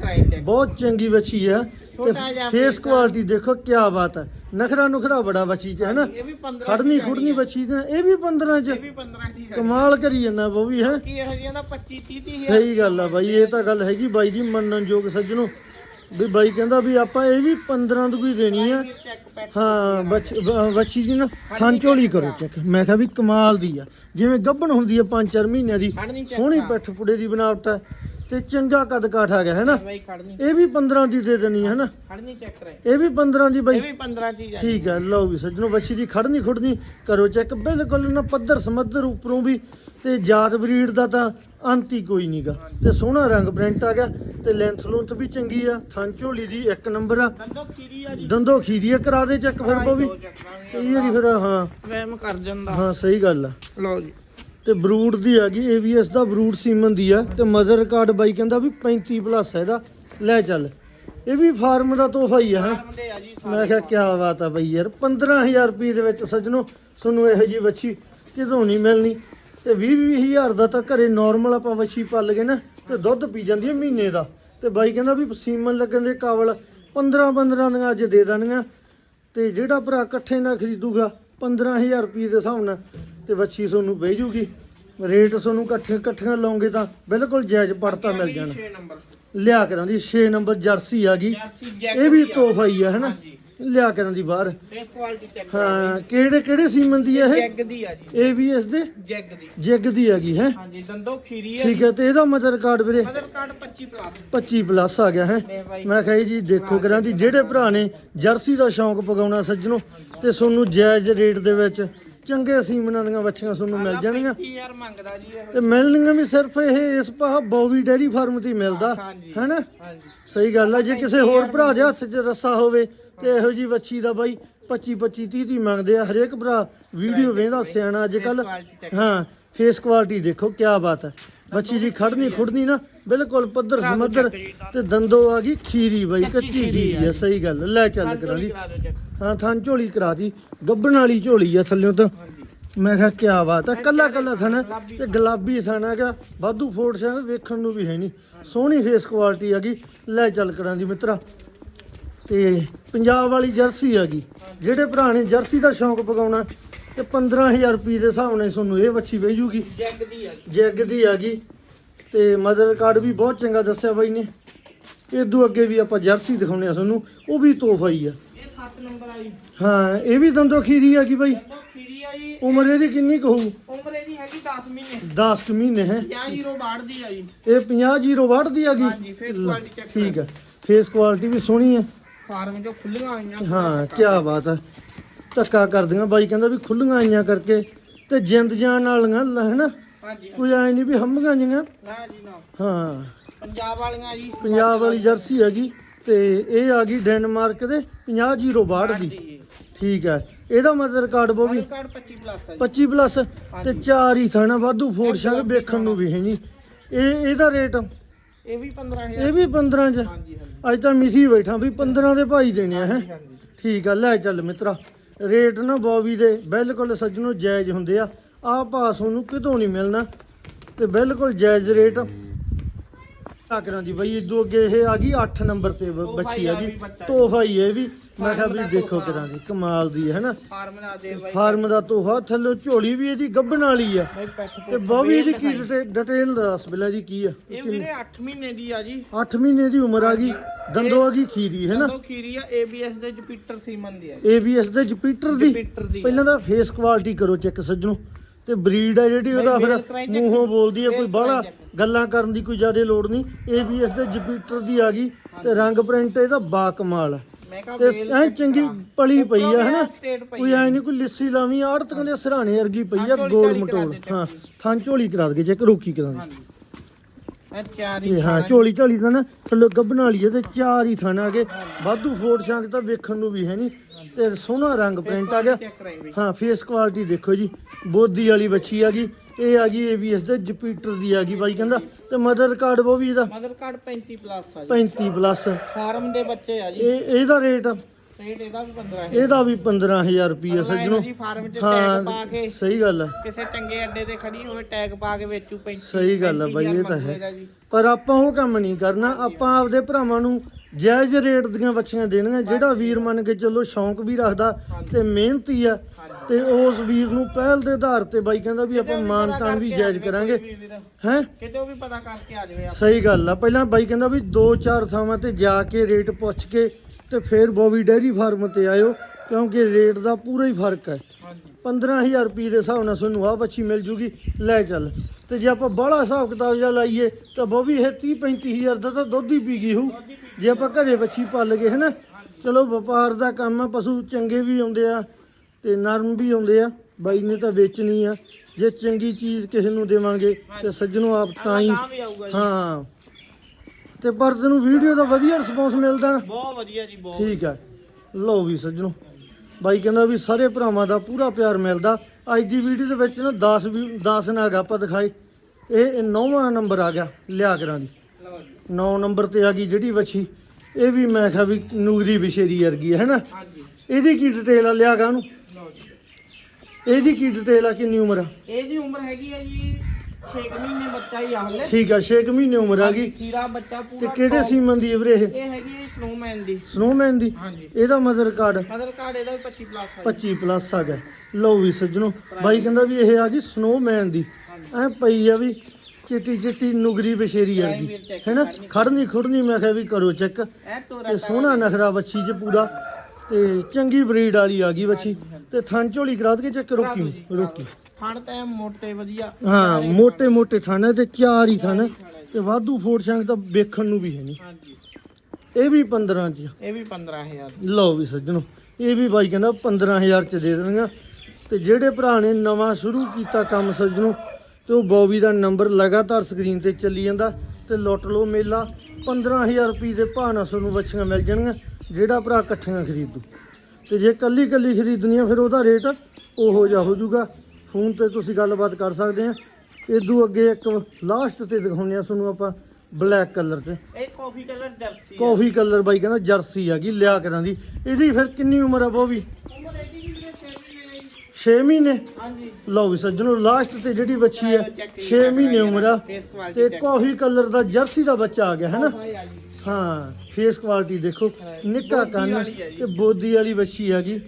ਬਹੁਤ ਚੰਗੀ ਹੈ ਛੋਟਾ ਜਿਹਾ ਫੇਸ ਆ। ਕੁਆਲਿਟੀ ਦੇਖੋ ਕੀ ਬਾਤ ਹੈ ਨਖਰਾ ਨੁਖਰਾ ਬੜਾ ਬੱਚੀ ਚ ਹੈ ਨਾ ਇਹ ਵੀ 15 ਖੜਨੀ ਖੁੜਨੀ ਬੱਚੀ ਤੇ ਇਹ ਵੀ 15 ਚ। ਇਹ ਵੀ 15 ਸੀ ਕਮਾਲ ਕਰੀ ਜਾਂਦਾ ਉਹ ਵੀ ਹੈ? ਕੀ ਇਹੋ ਜਿਹੀਆਂ ਦਾ 25 30 30 ਸਹੀ ਗੱਲ ਆ ਬਾਈ ਇਹ ਤਾਂ ਗੱਲ ਹੈਗੀ ਬਾਈ ਜੀ ਮੰਨਣਯੋਗ ਸੱਜਣੋ। ਵੀ ਬਾਈ ਕਹਿੰਦਾ ਵੀ ਆਪਾਂ ਇਹ ਵੀ 15 ਦੀ ਕੋਈ ਦੇਣੀ ਆ। ਹਾਂ ਬੱਚ- ਜੀ ਨਾ ਥਣ ਝੋਲੀ ਕਰੋ ਚੈੱਕ ਮੈਂ ਕਿਹਾ ਵੀ ਕਮਾਲ ਦੀ ਆ। ਜਿਵੇਂ ਗੱਭਣ ਹੁੰਦੀ ਆ 5-4 ਮਹੀਨਿਆਂ ਦੀ ਸੋਹਣੀ ਪਿੱਠ ਪੁੜੇ ਦੀ ਬਣਾਵਟ ਹੈ ਤੇ ਚੰਗਾ ਕੱਦ ਕਾਠ ਆ ਗਿਆ ਹੈ ਨਾ? ਇਹ ਵੀ 15 ਦੀ ਦੇ ਦੇਣੀ ਹੈ ਨਾ? ਖੜਨੀ ਚੈੱਕ ਕਰੇ ਇਹ ਵੀ 15 ਦੀ ਇਹ ਬਾਈ ਵੀ 15 ਚੀਜ਼ ਆ ਠੀਕ ਹੈ ਲਓ ਵੀ ਸੱਜਣੋ ਬੱਚੀ ਦੀ ਖੜਨੀ ਖੁੜਨੀ ਕਰੋ ਚੈੱਕ ਬਿਲਕੁਲ ਨਾ ਪੱਧਰ ਸਮੱਧਰ ਉੱਪਰੋਂ ਵੀ ਤੇ ਜਾਤ ਬਰੀਡ ਦਾ ਤਾਂ ਅੰਤ ਹੀ ਕੋਈ ਨਹੀਂਗਾ ਤੇ ਸੋਹਣਾ ਰੰਗ ਪ੍ਰਿੰਟ ਆ ਗਿਆ ਤੇ ਲੈਂਥ ਲੂੰਥ ਵੀ ਚੰਗੀ ਆ। ਝੋਲੀ ਦੀ ਇੱਕ ਨੰਬਰ ਆ। ਦੰਦੋ ਖੀਰੀ ਆ ਜੀ। ਕਰਾ ਦੇ ਚੈੱਕ ਫਿਰ ਉਹ ਵੀ ਕਈ ਵਾਰੀ ਫਿਰ ਹਾਂ। ਵਹਿਮ ਕਰ ਜਾਂਦਾ। ਹਾਂ ਸਹੀ ਗੱਲ ਆ। ਲਓ ਜੀ। ਤੇ ਬਰੂਡ ਦੀ ਆ ਗਈ ਏਵੀਐਸ ਦਾ ਬਰੂਡ ਸੀਮਨ ਦੀ ਆ। ਤੇ ਮਦਰ ਰਿਕਾਰਡ ਬਾਈ ਕਹਿੰਦਾ ਵੀ 35 ਪਲੱਸ ਹੈ ਇਹਦਾ। ਲੈ ਚੱਲ। ਇਹ ਵੀ ਫਾਰਮ ਦਾ ਤੋਹਫਾ ਹੀ ਆ ਜੀ ਮੈਂ ਕਿਹਾ ਕੀ ਬਾਤ ਆ ਬਈ ਯਾਰ। 15000 ਰੁਪਏ ਦੇ ਵਿੱਚ ਸੱਜਣੋ ਤੁਹਾਨੂੰ ਇਹੋ ਜੀ ਵੱਛੀ ਕਿਦੋਂ ਨਹੀਂ ਮਿਲਣੀ। ਤੇ 20 ਹਜ਼ਾਰ ਦਾ ਤਾਂ ਘਰੇ ਨਾਰਮਲ ਆਪਾਂ ਵੱਛੀ ਪੱਲ ਗਏ ਨਾ ਤੇ ਦੁੱਧ ਪੀ ਜਾਂਦੀ ਹੈ ਮਹੀਨੇ ਦਾ। ਤੇ ਬਾਈ ਕਹਿੰਦਾ ਵੀ ਸੀਮਨ ਲੱਗਣ ਦੇ ਕਾਬਲ 15 15 ਦੀਆਂ ਅੱਜ ਦੇ ਦੇਣੀਆਂ ਤੇ ਜਿਹੜਾ ਭਰਾ ਇਕੱਠੇ ਨਾਲ ਖਰੀਦੂਗਾ 15000 ਰੁਪਏ ਦੇ ਹਿਸਾਬ ਨਾਲ ਤੇ ਵੱਛੀ ਤੁਹਾਨੂੰ ਬਹਿ ਜੂਗੀ। ਰੇਟ ਤੁਹਾਨੂੰ ਇਕੱਠੇ ਇਕੱਠੀਆਂ ਲਾਉਂਗੇ ਤਾਂ ਬਿਲਕੁਲ ਜਾਇਜ਼ ਪੜਤਾ ਮਿਲ ਜਾਣਾ। 6 ਨੰਬਰ। ਲਿਆ ਕਰਾਂ ਦੀ 6 ਨੰਬਰ ਜਰਸੀ ਆ ਗਈ। ਇਹ ਵੀ ਤੋਹਫਾ ਹੀ ਆ ਹਨਾ ਲਿਆ ਕਰਾਂ ਦੀ ਬਾਹਰ। ਫੇਸ ਕੁਆਲਿਟੀ ਚੈੱਕ ਹਾਂ ਕਿਹੜੇ ਕਿਹੜੇ ਸੀਮਨ ਦੀ ਆ ਇਹ? ਜੈਗ ਦੀ ਆ ਜੀ। ABS ਦੇ? ਜੈਗ ਦੀ। ਜਿਗ ਦੀ ਹੈਗੀ ਹੈ? ਹਾਂਜੀ ਦੰਦੋ ਖੀਰੀ ਆ ਠੀਕ ਹੈ ਤੇ ਇਹਦਾ ਮਦਰ ਕਾਰਡ ਵੀਰੇ? ਮਦਰ ਕਾਰਡ 25 ਪਲੱਸ 25 ਪਲੱਸ ਆ ਗਿਆ ਹੈ? ਬਾਈ ਮੈਂ ਕਹੀ ਜੀ ਦੇਖੋ ਕਰਾਂ ਦੀ ਜਿਹੜੇ ਭਰਾ ਨੇ ਜਰਸੀ ਦਾ ਸ਼ੌਂਕ ਪਗਾਉਣਾ ਸੱਜਣੋ ਤੇ ਤੁਹਾਨੂੰ ਜਾਇਜ਼ ਰੇਟ ਦੇ ਵਿੱਚ ਚੰਗੇ ਸੀਮਨਾਂ ਦੀਆਂ ਬੱਚੀਆਂ ਤੁਹਾਨੂੰ ਮਿਲ ਜਾਣਗੀਆਂ 35000 ਮੰਗਦਾ ਜੀ ਇਹ। ਤੇ ਮਿਲਣਗੀਆਂ ਵੀ ਸਿਰਫ ਇਹ ਇਸ ਪਾਹ ਬੌਵੀ ਡੈਰੀ ਫਾਰਮ ਤੇ ਹੀ ਮਿਲਦਾ ਹਾਂਜੀ। ਹੈਨਾ ਹਾਂਜੀ। ਸਹੀ ਗੱਲ ਹੈ ਜੇ ਕਿਸੇ ਹੋਰ ਭਰਾ ਦੇ ਹੱਥ 'ਚ ਰੱਸਾ ਹੋਵੇ ਤੇ ਇਹੋ ਜੀ ਵੱਛੀ ਦਾ ਬਾਈ 25 25 30 30 ਮੰਗਦੇ ਆ। ਹਰੇਕ ਭਰਾ ਵੀਡੀਓ ਵੇਂਦਾ ਸਿਆਣਾ ਅੱਜ ਕੱਲ ਹਾਂ ਫੇਸ ਕੁਆਲਿਟੀ ਦੇਖੋ ਕੀ ਬਾਤ ਹੈ। ਬੱਚੀ ਦੀ ਖੜਨੀ ਖੁੜਨੀ ਨਾ ਬਿਲਕੁਲ ਪੱਧਰ ਸਮੱਧਰ ਤੇ ਦੰਦੋ ਆ ਗਈ ਖੀਰੀ ਬਾਈ ਕੱਚੀ ਖੀਰੀ ਹੈ ਸਹੀ ਗੱਲ ਲੈ ਚੱਲ ਕਰਾਂ ਚੈੱਕ। ਹਾਂ ਥਾਂ ਝੋਲੀ ਕਰਾ ਦੀ ਗੱਬਣ ਵਾਲੀ ਝੋਲੀ ਆ ਥੱਲਿਓਂ ਤਾਂ। ਮੈਂ ਕਿਹਾ ਕੀ ਬਾਤ ਹੈ ਕੱਲਾ ਕੱਲਾ ਥਣ ਤੇ ਗੁਲਾਬੀ ਥਣ ਹੈਗਾ ਵਾਧੂ ਫੋੜ ਸ਼ਾਨ ਵੇਖਣ ਨੂੰ ਵੀ ਹੈ ਨਹੀਂ। ਸੋਹਣੀ ਫੇਸ ਕੁਆਲਿਟੀ ਹੈਗੀ ਲੈ ਚੱਲ ਕਰਾਂ ਦੀ ਮਿੱਤਰਾ। ਤੇ ਪੰਜਾਬ ਵਾਲੀ ਜਰਸੀ ਹੈਗੀ। ਜਿਹੜੇ ਭਰਾ ਨੇ ਜਰਸੀ ਦਾ ਸ਼ੌਂਕ ਪਗਾਉਣਾ ਤੇ 15000 ਰੁਪਏ ਦੇ ਹਿਸਾਬ ਨਾਲ ਤੁਹਾਨੂੰ ਇਹ ਵੱਛੀ ਵੇਚ ਜੂਗੀ। ਜੈਗ ਦੀ ਆ ਜੀ ਜੈਗ ਦੀ ਹੈਗੀ। ਤੇ ਮਦਰ ਕਾਰਡ ਵੀ ਬਹੁਤ ਚੰਗਾ ਦੱਸਿਆ ਬਾਈ ਨੇ। ਇਦੋਂ ਅੱਗੇ ਵੀ ਆਪਾਂ ਜਰਸੀ ਦਿਖਾਉਣੇ ਆ ਤੁਹਾਨੂੰ। ਉਹ ਵੀ ਤੋਹਫਾ ਹੀ ਆ। ਇਹ 7 ਨੰਬਰ ਆ ਜੀ ਹਾਂ ਇਹ ਵੀ ਦੰਦੋ ਖੀਰੀ ਹੈਗੀ ਬਾਈ। ਦੰਦੋ ਖੀਰੀ ਉਮਰ ਇਹਦੀ ਕਿੰਨੀ ਕਹੂ ਉਮਰ ਇਹਦੀ ਹੈਗੀ 10 ਮਹੀਨੇ। 10 ਕੁ ਮਹੀਨੇ ਹੈ? 50 ਜ਼ੀਰੋ ਬਾੜ ਦੀ ਆ ਜੀ ਇਹ 50 ਜੀਰੋ ਵਾਟ ਦੀ ਹੈਗੀ ਹਾਂਜੀ ਫੇਸ ਕੁਆਲਿਟੀ ਚੈੱਕ ਠੀਕ ਹੈ ਫੇਸ ਕੁਆਲਿਟੀ ਵੀ ਸੋਹਣੀ ਹੈ ਫਾਰਮ ਚੋਂ ਖੁੱਲੀਆਂ ਆਈਆਂ ਹਾਂ ਕੀ ਬਾਤ ਹੈ ਧੱਕਾ ਕਰਦੀਆਂ ਬਾਈ ਕਹਿੰਦਾ ਵੀ ਖੁੱਲੀਆਂ ਆਈਆਂ ਕਰਕੇ ਤੇ ਜਿੰਦ ਜਾਨ ਵਾਲੀਆਂ ਹੈਨਾ? ਹਾਂਜੀ ਕੋਈ ਐ ਨਹੀਂ ਵੀ ਹੰਬੀਆਂ ਜੀਆਂ। ਨਾ ਜੀ ਨਾ। ਹਾਂ। ਪੰਜਾਬ ਵਾਲੀਆਂ ਜੀ। ਪੰਜਾਬ ਵਾਲੀ ਜਰਸੀ ਹੈਗੀ ਤੇ ਇਹ ਆ ਗਈ ਡੈਨਮਾਰਕ ਦੇ 50 ਜੀਰੋ ਬਾਹਠ ਦੀ। ਹਾਂਜੀ। ਠੀਕ ਹੈ। ਇਹਦਾ ਮਤਲਬ ਕਾਰਡ ਬੋ ਵੀ ਮਦਰ ਕਾਰਡ 25 ਪਲੱਸ ਜੀ। 25 ਪਲੱਸ ਤੇ। ਚਾਰ ਹੀ ਥਾਣਾ ਵਾਧੂ ਫੋੜ ਸ਼ਾਕ ਵੇਖਣ ਨੂੰ ਵੀ ਹੈ ਨਹੀਂ ਇਹ ਇਹਦਾ ਰੇਟ ਇਹ ਵੀ 15000 ਇਹ ਵੀ 15 ਚ? ਹਾਂਜੀ ਹਾਂਜੀ। ਅੱਜ ਤਾਂ ਮਿਸੀ ਬੈਠਾ ਵੀ 15 ਦੇ ਭਾਈ ਦੇਣੇ ਆ ਹੈ? ਹਾਂਜੀ, ਹਾਂਜੀ। ਠੀਕ ਆ ਲੈ ਚੱਲ ਮਿੱਤਰਾ। ਰੇਟ ਨਾ ਬੋਬੀ ਦੇ ਬਿਲਕੁਲ ਸੱਜਣੋ ਜਾਇਜ਼ ਹੁੰਦੇ ਆ। ਆਹ ਭਾਅ ਤੁਹਾਨੂੰ ਕਿਤੋਂ ਨਹੀਂ ਮਿਲਣਾ। ਤੇ ਬਿਲਕੁਲ ਜਾਇਜ਼ ਰੇਟ। ਆਕਰਾਂ ਦੀ ਬਈ ਇਦੋਂ ਅੱਗੇ ਇਹ ਆ ਗਈ 8 ਨੰਬਰ ਤੇ ਬੱਚੀ ਆ ਗਈ ਤੋਹਫਾ ਹੀ ਇਹ ਵੀ। ਮੈਂ ਕਿਹਾ ਵੀ ਦੇਖੋ ਕਿਰਾਂ ਦੀ ਕਮਾਲ ਦੀ ਹੈ ਨਾ ਫਾਰਮ ਦਾ ਦੇ ਬਾਈ। ਫਾਰਮ ਦਾ ਤੋਹਫਾ ਥੱਲੇ ਝੋਲੀ ਵੀ ਇਹਦੀ ਗੱਭਣ ਵਾਲੀ ਆ। ਬਾਈ ਪੈਕ ਤੇ ਬੋਬੀ ਇਹਦੀ ਕੀ ਡਿਟੇਲ ਦੱਸ ਬਿਲਾ ਜੀ ਕੀ ਆ? ਇਹ ਵੀਰੇ 8 ਮਹੀਨੇ ਦੀ ਆ ਜੀ। 8 ਮਹੀਨੇ ਦੀ ਉਮਰ ਆ ਗਈ ਦੰਦੋ ਆ ਗਈ ਖੀਰੀ ਹੈ ਨਾ ਦੋ ਖੀਰੀ ਆ ABS ਦੇ ਜੁਪੀਟਰ ਸੀਮਨ ਦੀ ਆ ਦੇ ਜੁਪੀਟਰ ਦੀ? ਜੁਪੀਟਰ ਦੀ ਆ। ਪਹਿਲਾਂ ਤਾਂ ਫੇਸ ਕੁਆਲਿਟੀ ਕਰੋ ਚੈੱਕ ਸੱਜਣੋ। ਤੇ ਬਰੀਡ ਆ ਜਿਹੜੀ ਉਹਦਾ ਫਿਰ ਮੇਲ ਕਰਾਈ check ਮੂੰਹੋਂ ਬੋਲਦੀ ਹੈ ਕੋਈ ਮੇਲ ਬਾਹਲਾ check। ਗੱਲਾਂ ਕਰਨ ਦੀ ਕੋਈ ਜ਼ਿਆਦਾ ਲੋੜ ਨਹੀਂ। ABS ਦੇ ਜੁਪੀਟਰ ਦੀ ਆ ਗਈ। ਤੇ ਰੰਗ ਪ੍ਰਿੰਟ ਇਹਦਾ ਬਾ ਕਮਾਲ ਹੈ ਮੈਂ ਕਹਾ ਤੇ ਵੇਲ ਐ ਚੰਗੀ ਪਲੀ ਪਈ ਆ ਹਨਾ? ਪਈ ਕੋਈ ਐ ਨਹੀਂ ਕੋਈ ਲਿੱਸੀ ਲਾਵੀਂ ਆੜਤਕਾਂ ਦੇ ਸਰਾਣੇ ਵਰਗੀ ਪਈ ਆ ਝੋਲੀ ਗੋਲ ਕਰਾ ਮਟੋਲ। ਦੇ ਹਾਂ ਜੀ। ਥਾਂ ਝੋਲੀ ਕਰਾ ਦੇ ਚੈੱਕ ਰੋਕੀ ਕਰਾ ਦੇ ਹਾਂਜੀ। ਇਹ ਚਾਰ ਹੀ ਇਹ ਹਾਂ ਖਾਣਾ ਝੋਲੀ ਝੋਲੀ ਦਾ ਨਾ ਥੱਲੇ ਗੱਬਣ ਵਾਲੀ ਹੈ ਤੇ ਚਾਰ ਹੀ ਥਾਣਾ ਅਗੇ। ਵਾਧੂ ਫੋੜ ਸ਼ਾਂਕ ਤਾਂ ਵੇਖਣ ਨੂੰ ਵੀ ਹੈ ਨਹੀਂ ਤੇ ਸੋਹਣਾ ਰੰਗ ਪ੍ਰਿੰਟ ਆ ਗਿਆ। ਹਾਂ ਫੇਸ ਕੁਆਲਿਟੀ ਦੇਖੋ ਜੀ। ਬੋਦੀ ਵਾਲੀ ਬੱਚੀ ਆ ਗਈ। ਇਹ ਆ ਗਈ ABS ਦੇ ਜੁਪੀਟਰ ਦੀ ਆ ਗਈ ਬਾਈ ਕਹਿੰਦਾ। ਤੇ ਮਦਰ ਕਾਰਡ ਉਹ ਵੀ ਇਹਦਾ। ਮਦਰ ਕਾਰਡ 35 ਪਲੱਸ ਆ ਜੀ। 35 ਪਲੱਸ ਫਾਰਮ ਦੇ ਬੱਚੇ ਆ ਜੀ। ਇਹ ਇਹਦਾ ਰੇਟ ਰੇਟ ਇਹਦਾ ਵੀ 15 ਹੈ ਇਹਦਾ ਵੀ 15000 ਰੁਪਏ ਸੱਜਣੋ। ਜੀ ਫਾਰਮ 'ਚ ਟੈਗ ਪਾ ਹਾਂ ਕੇ ਸਹੀ ਗੱਲ ਹੈ ਕਿਸੇ ਚੰਗੇ ਅੱਡੇ ਤੇ ਖੜੀ ਹੋਵੇ ਟੈਗ ਪਾ ਕੇ ਵੇਚੂ 35 ਸਹੀ ਗੱਲ ਆ ਬਾਈ, ਇਹ ਤਾਂ ਹੈ। ਪਰ ਆਪਾਂ ਉਹ ਕੰਮ ਨਹੀਂ ਕਰਨਾ ਆਪਾਂ ਆਪਦੇ ਭਰਾਵਾਂ ਨੂੰ ਜਾਇਜ਼ ਰੇਟ ਦੀਆਂ ਬੱਚੀਆਂ ਦੇਣੀਆਂ ਜਿਹੜਾ ਵੀਰ ਮੰਨ ਕੇ ਚੱਲੋ ਸ਼ੌਂਕ ਵੀ ਰੱਖਦਾ ਤੇ ਮਿਹਨਤੀ ਆ ਤੇ ਉਸ ਵੀਰ ਨੂੰ ਪਹਿਲ ਦੇ ਆਧਾਰ ਤੇ ਬਾਈ ਕਹਿੰਦਾ ਵੀ ਆਪਾਂ ਮਾਨ ਤਾਨ ਵੀ ਜਾਇਜ਼ ਕਰਾਂਗੇ। ਹੈ? ਕਿਤੇ ਉਹ ਵੀ ਪਤਾ ਕਰਕੇ ਆ ਜਾਵੇ ਸਹੀ ਗੱਲ ਆ। ਪਹਿਲਾਂ ਬਾਈ ਕਹਿੰਦਾ ਵੀ ਦੋ ਚਾਰ ਥਾਵਾਂ ਤੇ ਜਾ ਕੇ ਰੇਟ ਪੁੱਛ ਕੇ ਤੇ ਫਿਰ ਬੋਵੀ ਡੈਰੀ ਫਾਰਮ ਤੇ ਆਇਓ ਕਿਉਂਕਿ ਰੇਟ ਦਾ ਪੂਰਾ ਹੀ ਫ਼ਰਕ ਹੈ। ਹਾਂਜੀ। 15000 ਰੁਪਏ ਦੇ ਹਿਸਾਬ ਨਾਲ ਤੁਹਾਨੂੰ ਆਹ ਬੱਚੀ ਮਿਲ ਜੂਗੀ ਲੈ ਚੱਲ। ਤੇ ਜੇ ਆਪਾਂ ਬਾਹਲਾ ਹਿਸਾਬ ਕਿਤਾਬ ਜਿਹਾ ਲਾਈਏ ਤਾਂ ਬੋਵੀ ਇਹ 30 35000 ਦਾ ਤਾਂ ਦੁੱਧ ਹੀ ਪੀ ਗਈ ਹੋਊ। ਜੇ ਆਪਾਂ ਘਰੇ ਬੱਚੀ ਪਾਲ ਗਏ ਹਨਾ? ਚਲੋ ਵਪਾਰ ਦਾ ਕੰਮ ਆ ਪਸ਼ੂ ਚੰਗੇ ਵੀ ਆਉਂਦੇ ਆ ਤੇ ਨਰਮ ਵੀ ਆਉਂਦੇ ਆ। ਬਾਈ ਨੇ ਤਾਂ ਵੇਚਣੀ ਆ। ਜੇ ਚੰਗੀ ਚੀਜ਼ ਕਿਸੇ ਨੂੰ ਦੇਵਾਂਗੇ ਤੇ ਸੱਜਣੋਂ ਆਪ ਤਾਂ ਹੀ ਜੀ। ਹਾਂ। ਤੇ ਪਰ ਤੈਨੂੰ ਵੀਡੀਓ ਦਾ ਵਧੀਆ ਰਿਸਪੌਂਸ ਮਿਲਦਾ ਨਾ। ਬਹੁਤ ਵਧੀਆ ਜੀ ਬਹੁਤ ਠੀਕ ਹੈ। ਲਓ ਵੀ ਸੱਜਣੋ ਬਾਈ ਕਹਿੰਦਾ ਵੀ ਸਾਰੇ ਭਰਾਵਾਂ ਦਾ ਪੂਰਾ ਪਿਆਰ ਮਿਲਦਾ। ਅੱਜ ਦੀ ਵੀਡੀਓ ਦੇ ਵਿੱਚ ਨਾ 10 ਵੀ 10 ਨਾਗ ਆਪਾਂ ਦਿਖਾਏ। ਇਹ ਨੌਵਾਂ ਨੰਬਰ ਆ ਗਿਆ ਲਿਆ ਕਰਾਂ ਦੀ। ਲਓ ਜੀ। 9 ਨੰਬਰ ਤੇ ਆ ਗਈ ਜਿਹੜੀ ਵੱਛੀ। ਇਹ ਵੀ ਮੈਂ ਕਿਹਾ ਵੀ ਨੂਰੀ ਵਿਸ਼ੇਰੀ ਵਰਗੀ ਹੈ ਨਾ ਹਾਂਜੀ। ਇਹਦੀ ਕੀ ਡਿਟੇਲ ਆ ਲਿਆ ਗਾ ਨੂੰ? ਲਓ ਜੀ। ਇਹਦੀ ਕੀ ਡਿਟੇਲ ਆ ਕਿੰਨੀ ਉਮਰ ਆ? ਇਹ ਦੀ ਉਮਰ ਹੈਗੀ ਹੈ ਜੀ 6 ਮਹੀਨੇ ਬੱਚਾ ਹੀ ਆ ਹਲੇ। ਠੀਕ ਆ 6 ਮਹੀਨੇ ਉਮਰ ਆ ਗਈ। ਖੀਰਾ ਬੱਚਾ ਤੇ ਪੂਰਾ ਕਿਹੜੇ top- ਸੀਮਨ ਦੀ ਹੈ ਵੀਰੇ ਇਹ? ਇਹ ਹੈਗੀ ਹੈ ਸਨੋਮੈਨ ਦੀ। ਸਨੋਮੈਨ ਦੀ? ਹਾਂਜੀ। ਇਹਦਾ ਮਦਰ ਕਾਰਡ ਮਦਰ ਕਾਰਡ ਇਹਦਾ ਵੀ 25 ਪਲੱਸ ਹੈ 25 ਪਲੱਸ ਆ ਗਿਆ। ਲਓ ਵੀ ਸੱਜਣੋ ਬਾਈ ਕਹਿੰਦਾ ਵੀ ਇਹ ਆ ਗਈ ਸਨੋਮੈਨ ਦੀ। ਐ ਪਈ ਆ ਵੀ ਚਿੱਟੀ ਚਿੱਟੀ ਨੁਗਰੀ ਬਸ਼ੇਰੀ ਵਰਗੀ। check ਹੈਨਾ। ਖੜਨੀ। ਖੁੜਨੀ ਮੈਂ ਕਿਹਾ ਵੀ ਕਰੋ ਚੈੱਕ ਇਹ ਤੋਰਾ ਤੇ ਸੋਹਣਾ ਨਖਰਾ ਬੱਚੀ ਚ ਪੂਰਾ। ਤੇ ਚੰਗੀ ਬਰੀਡ ਵਾਲੀ ਆ ਗਈ ਬੱਚੀ ਤੇ ਥਣ ਝੋਲੀ ਕਰਾ ਦੇ ਚੱਕ ਰੋਕੀ। ਰੋਕੀ ਥਣ ਤਾਂ ਮੋਟੇ ਵਧੀਆ। ਹਾਂ ਮੋਟੇ ਮੋਟੇ ਥਣ ਤੇ ਚਾਰ ਹੀ ਥਣ ਤੇ ਵਾਧੂ ਫੋਰ ਸ਼ੰਕ ਤਾਂ ਵੇਖਣ ਨੂੰ ਵੀ ਹੈ ਨਹੀਂ ਇਹ ਵੀ 15 ਚ ਇਹ ਵੀ 15000 ਲਓ ਵੀ ਸੱਜਣੋ ਇਹ ਵੀ ਬਾਈ ਕਹਿੰਦਾ 15000 ਚ ਦੇ ਦੇਣਗੇ। ਤੇ ਜਿਹੜੇ ਭਰਾ ਨੇ ਨਵਾਂ ਸ਼ੁਰੂ ਕੀਤਾ ਕੰਮ ਸੱਜਣੋ ਤੇ ਉਹ ਬੋਬੀ ਦਾ ਨੰਬਰ ਲਗਾਤਾਰ ਸਕਰੀਨ ਤੇ ਚੱਲੀ ਜਾਂਦਾ। ਤੇ ਲੁੱਟ ਲਓ ਮੇਲਾ 15000 ਰੁਪਏ ਦੇ ਭਾਅ ਨਾਲ ਤੁਹਾਨੂੰ ਬੱਚੀਆਂ ਮਿਲ ਜਾਣਗੀਆਂ ਜਿਹੜਾ ਭਰਾ ਇਕੱਠੀਆਂ ਖਰੀਦੂ। ਤੇ ਜੇ ਕੱਲੀ ਕੱਲੀ ਖਰੀਦਣੀ ਆ ਫਿਰ ਉਹਦਾ ਰੇਟ ਉਹੋ ਜਿਹਾ ਹੋ ਜਾਊਗਾ। ਫੋਨ ਤੇ ਤੁਸੀਂ ਗੱਲਬਾਤ ਕਰ ਸਕਦੇ ਆ। ਇਦੋਂ ਅੱਗੇ ਇੱਕ ਲਾਸਟ ਤੇ ਦਿਖਾਉਂਦੇ ਆ ਤੁਹਾਨੂੰ ਆਪਾਂ ਬਲੈਕ ਕਲਰ ਤੇ। ਇਹ ਕਾਫੀ ਕਲਰ ਜਰਸੀ ਹੈ। ਕਾਫੀ ਕਲਰ ਬਾਈ ਕਹਿੰਦਾ ਜਰਸੀ ਹੈਗੀ ਲਿਆ ਕਰਾਂ ਦੀ ਇਹਦੀ ਫਿਰ ਕਿੰਨੀ ਉਮਰ ਆ ਬੋਬੀ? ਉਮਰ ਇਹਦੀ ਵੀ ਵੀਰੇ ਛੇ ਮਹੀਨੇ ਹੈ ਜੀ। 6 ਮਹੀਨੇ? ਹਾਂਜੀ। ਲਓ ਵੀ ਸੱਜਣੋ ਲਾਸਟ ਤੇ ਜਿਹੜੀ ਬੱਚੀ ਹੈ 6 ਮਹੀਨੇ ਉਮਰ ਆ। ਤੇ ਕਾਫੀ ਕਲਰ ਦਾ ਜਰਸੀ ਦਾ ਬੱਚਾ ਆ ਗਿਆ ਹੈ ਨਾ? ਭਾਈ ਆ ਜੀ ਹਾਂ ਫੇਸ ਕੁਆਲਿਟੀ ਦੇਖੋ ਨਿੱਕਾ ਕੰਨ। ਤੇ ਬੋਦੀ ਵਾਲੀ ਬੱਚੀ ਹੈਗੀ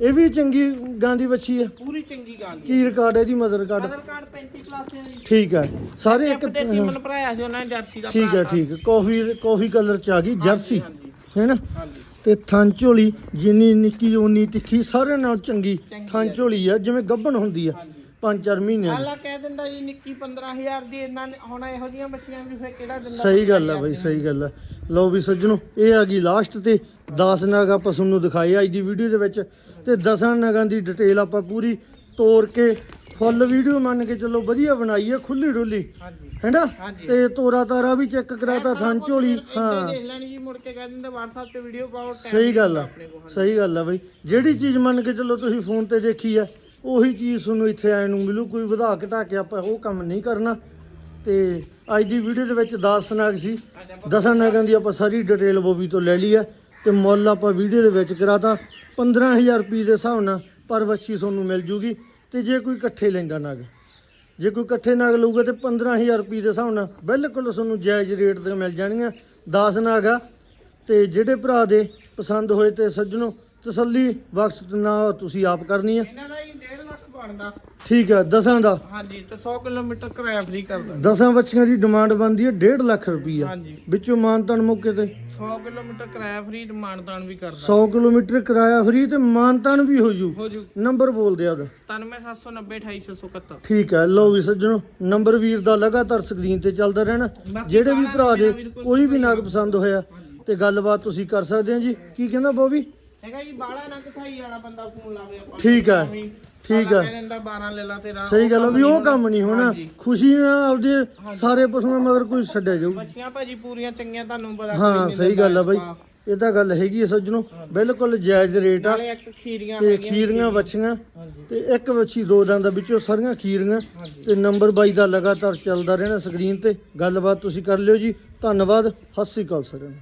ਇਹ ਵੀ ਚੰਗੀ ਗਾਂ ਦੀ ਬੱਚੀ ਹੈ ਪੂਰੀ ਚੰਗੀ ਗੱਲ ਕੀ ਰਿਕਾਰਡ ਹੈ ਇਹਦੀ mother card mother card 35 plus ਹੈ ਜੀ ਠੀਕ ਹੈ ਸਾਰੇ ਇੱਕ ਤੇ ਸੀਮਨ ਭਰਾਇਆ ਸੀ ਉਹਨਾਂ ਨੇ ਜਰਸੀ ਦਾ ਠੀਕ ਹੈ। ਠੀਕ ਹੈ ਕਾਫੀ ਕਾਫੀ ਕਲਰ ਚ ਆ ਗਈ ਜਰਸੀ। ਹੈ ਨਾ? ਹਾਂਜੀ। ਤੇ ਥਣ ਝੋਲੀ ਜਿੰਨੀ ਨਿੱਕੀ ਓਨੀ ਤਿੱਖੀ ਸਾਰਿਆਂ ਨਾਲ ਚੰਗੀ ਹੈ। ਝੋਲੀ ਆ ਜਿਵੇਂ ਗੱਭਣ ਹੁੰਦੀ ਆ ਹਾਂਜੀ। 5-4 ਮਹੀਨੇ ਆਲਾ ਕਹਿ ਦਿੰਦਾ ਜੀ ਨਿੱਕੀ 15000 ਦੀ ਇਹਨਾਂ ਨੇ ਹੁਣ ਇਹੋ ਜਿਹੀਆਂ ਬੱਚੀਆਂ ਵੀ ਫੇਰ ਕਿਹੜਾ ਦਿੰਦਾ? ਸਹੀ ਗੱਲ ਆ ਬਈ ਸਹੀ ਗੱਲ ਆ। ਲਓ ਵੀ ਸੱਜਣੋ ਇਹ ਆ ਗਈ ਲਾਸਟ ਤੇ 10 ਨਗ ਆਪਾਂ ਤੁਹਾਨੂੰ ਦਿਖਾਏ ਅੱਜ ਦੀ ਵੀਡੀਓ ਦੇ ਵਿੱਚ ਤੇ 10 ਨਗਾਂ ਦੀ ਡਿਟੇਲ ਆਪਾਂ ਪੂਰੀ ਤੋੜ ਕੇ ਫੁੱਲ ਵੀਡੀਓ ਮੰਨ ਕੇ ਚੱਲੋ ਵਧੀਆ ਬਣਾਈ ਹੈ ਖੁੱਲੀ ਡੁੱਲੀ ਹੈਨਾ। ਤੇ ਤੋਰਾ ਤਾਰਾ ਵੀ ਚੈੱਕ ਕਰਾਤਾ ਥਣ ਝੋਲੀ ਹਾਂ। ਹਾਂ ਦੇਖ ਲੈਣੀ ਜੀ ਮੁੜ ਕੇ ਕਹਿ ਦਿੰਦੇ WhatsApp ਤੇ ਵੀਡੀਓ ਪਾਓ time ਸਹੀ ਗੱਲ ਆ। ਸਹੀ ਗੱਲ ਆ ਬਈ। ਜਿਹੜੀ ਚੀਜ਼ ਮੰਨ ਕੇ ਚੱਲੋ ਤੁਸੀਂ ਫੋਨ ਤੇ ਦੇਖੀ ਆ ਉਹੀ ਚੀਜ਼ ਤੁਹਾਨੂੰ ਇੱਥੇ ਆਏ ਨੂੰ ਮਿਲੂ ਕੋਈ ਵਧਾ ਘਟਾ ਕੇ ਆਪਾਂ ਉਹ ਕੰਮ ਨਹੀਂ ਕਰਨਾ। ਤੇ ਅੱਜ ਦੀ ਵੀਡੀਓ ਦੇ ਵਿੱਚ 10 ਨਗ ਸੀ ਅੱਜ ਆਪਾਂ 10 ਨਗਾਂ ਦੀ ਆਪਾਂ ਸਾਰੀ ਡਿਟੇਲ ਬੋਬੀ ਤੋਂ ਲੈ ਲਈ ਆ। ਤੇ ਮੁੱਲ ਆਪਾਂ ਵੀਡੀਓ ਦੇ ਵਿੱਚ ਕਰਾਤਾ 15000 ਰੁਪਏ ਦੇ ਹਿਸਾਬ ਨਾਲ ਪਰ ਵੱਛੀ ਤੁਹਾਨੂੰ ਮਿਲ ਜੂਗੀ ਤੇ ਜੇ ਕੋਈ ਇਕੱਠੇ ਲੈਂਦਾ ਨਗ, ਜੇ ਕੋਈ ਇਕੱਠੇ ਨਗ ਲਊਗਾ ਤੇ 15000 ਰੁਪਏ ਦੇ ਹਿਸਾਬ ਨਾਲ ਬਿਲਕੁਲ ਤੁਹਾਨੂੰ ਜਾਇਜ਼ ਰੇਟ ਤੇ ਮਿਲ ਜਾਣਗੀਆਂ 10 ਨਗ ਆ। ਤੇ ਜਿਹੜੇ ਭਰਾ ਦੇ ਪਸੰਦ ਹੋਏ ਤੇ ਸੱਜਣੋ, ਤਸੱਲੀ ਬਖਸ਼ ਨਾ ਤੁਸੀਂ ਆਪ ਕਰਨੀ ਆ। ਇਹਨਾਂ ਦਾ ਹੀ 1.5 ਲੱਖ ਬਣਦਾ। ਠੀਕ ਆ ਦਸਾਂ ਦਾ। ਹਾਂਜੀ ਤੇ 100 ਕਿਲੋਮੀਟਰ ਕਿਰਾਇਆ ਫ੍ਰੀ ਕਰਦਾ। ਦਸਾਂ ਬੱਚੀਆਂ ਦੀ ਡਿਮਾਂਡ ਬਣਦੀ ਹੈ 1.5 ਲੱਖ ਰੁਪਈਆ। ਹਾਂਜੀ। ਵਿੱਚੋਂ ਮਾਨਤਨ ਮੌਕੇ ਤੇ। 100 ਕਿਲੋਮੀਟਰ ਕਿਰਾਇਆ ਫ੍ਰੀ ਮਾਨਦਾਨ ਵੀ ਕਰਦਾ। 100 ਕਿਲੋਮੀਟਰ ਕਿਰਾਇਆ ਫਰੀ ਤੇ ਮਾਨਤਨ ਵੀ ਹੋ ਜੂ। ਹੋ ਜੂ। ਨੰਬਰ ਬੋਲ ਦਿਆ ਉਹਦਾ। 97790 28671 ਠੀਕ ਹੈ ਲਓ ਵੀ ਸੱਜਣੋ ਨੰਬਰ ਵੀਰ ਦਾ ਲਗਾਤਾਰ ਸਕਰੀਨ ਤੇ ਚੱਲਦਾ ਰਹਿਣਾ। ਜਿਹੜੇ ਵੀ ਭਰਾ ਦੇ ਕੋਈ ਵੀ ਨਾਗ ਪਸੰਦ ਹੋਇਆ ਤੇ ਗੱਲਬਾਤ ਤੁਸੀਂ ਕਰ ਸਕਦੇ ਹੋ ਜੀ। ਕੀ ਕਹਿੰਦਾ ਬੋਬੀ ਹੈਗਾ ਜੀ ਬਾਲਾ ਨਾ ਕਥਾਈ ਵਾਲਾ ਬੰਦਾ ਫੋਨ ਲਾਵੇ ਆਪਾਂ ਠੀਕ ਹੈ, ਠੀਕ ਹੈ। ਕਹਿ ਦਿੰਦਾ 12 ਲੈ ਲਾ ਤੇਰਾ ਸਹੀ ਗੱਲ ਆ ਵੀ ਉਹ ਕੰਮ ਨਹੀਂ ਹੋਣਾ। ਹਾਂਜੀ। ਖੁਸ਼ੀ ਨਾਲ ਆਪਦੇ ਸਾਰੇ ਪਸ਼ੂਆਂ ਮਗਰ ਕੋਈ ਛੱਡਿਆ ਜਾਊ। ਬੱਚੀਆਂ ਭਾਜੀ ਪੂਰੀਆਂ ਚੰਗੀਆਂ ਤੁਹਾਨੂੰ ਪਤਾ ਹਾਂ ਸਹੀ ਦਿੰਦਾ ਗੱਲ ਆ ਬਾਈ। ਇਸ ਪਾ। ਇਹ ਤਾਂ ਗੱਲ ਹੈਗੀ ਹੈ ਸੱਜਣੋ ਬਿਲਕੁਲ ਜਾਇਜ਼ ਰੇਟ ਆ। ਨਾਲੇ ਇੱਕ ਖੀਰੀਆਂ ਤੇ ਹੈਗੀਆਂ ਖੀਰੀਆਂ ਬੱਚੀਆਂ ਹਾਂਜੀ। ਤੇ ਇੱਕ ਵੱਛੀ ਦੋ ਦੰਦ ਵਿੱਚੋਂ ਸਾਰੀਆਂ ਖੀਰੀਆਂ। ਹਾਂਜੀ। ਤੇ ਨੰਬਰ ਬਾਈ ਦਾ ਲਗਾਤਾਰ ਚੱਲਦਾ ਰਹਿਣਾ ਸਕਰੀਨ ਤੇ। ਗੱਲਬਾਤ ਤੁਸੀਂ ਕਰ ਲਿਓ ਜੀ। ਧੰਨਵਾਦ। ਸਤਿ ਸ੍ਰੀ ਅਕਾਲ ਸਾਰਿਆਂ ਨੂੰ।